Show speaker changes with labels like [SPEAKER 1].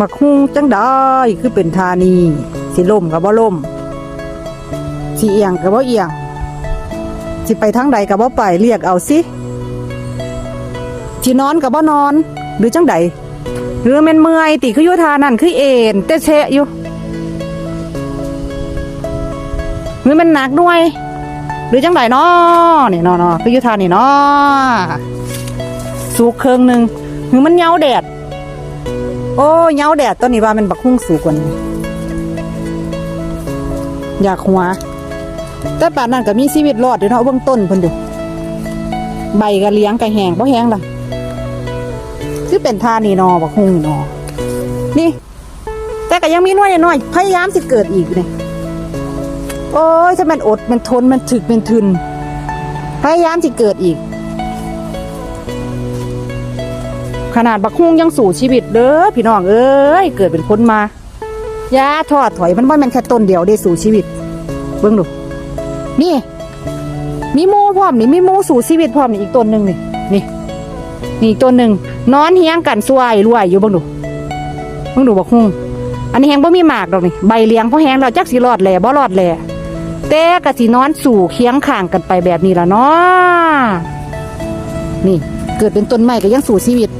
[SPEAKER 1] มักฮุงจังได้คือเป็นธานีสิล่มกับบ่ล่มสิเอียงกับบ่เอียงสิไปทางใดกับบ่ไปเรียกเอาสิสินอนกับบ่นอน หรือจังใดหรือแม่นเมื่อยติคืออยู่ทานั่นคือเอ็นแต่เชะอยู่หรือมันหนักด้วย หรือจังใดนาะนี่นาะนาะคืออยู่ทานี่นาะสูกเครื่องหนึ่งหรือมันเหงาแดด โอ้เงาแดดตัวนี้ว่ามันบักคุ้งสูงกว่านี้อยากหัว แต่ป่านนั้นก็มีชีวิตรอดอยู่เนาะเบื้องต้นเพิ่นดูใบก็เลี้ยงก็แห้งบ่แห้งล่ะคือเป็นท่านี่นอบักคุ้งนอนี่ แต่ก็ยังมีน้อยน้อยพยายามสิเกิดอีกนี่โอ้ยถ้ามันอดมันทนมันถึกมันทึนพยายามสิเกิดอีก ขนาดบักฮุ่งยังสู่ชีวิตเด้อพี่น้องเอ้ยเกิดเป็นคนมาอย่าทอดถอยมันว่ามันแค่ต้นเดียวได้สู่ชีวิต เบิ่งดูนี่ มีมูพร้อมนี่มีมูสู่ชีวิตพร้อมนี่อีกต้นหนึ่งนี่นี่นี่อีกต้นหนึ่งนอนเฮียงกันสวยรวยอยู่เบิ่งดูเบิ่งดูบักฮุ่งอันนี้แหงบ่มีหมากดอกนี่ใบเลี้ยงเพราะแหงเราจักสิรอดแหล่บ่รอดแหล่แต่ก็สินอนสู่เคียงข้างกันไปแบบนี้ละเนาะนี่เกิดเป็นต้นไม้ก็ยังสู่ชีวิต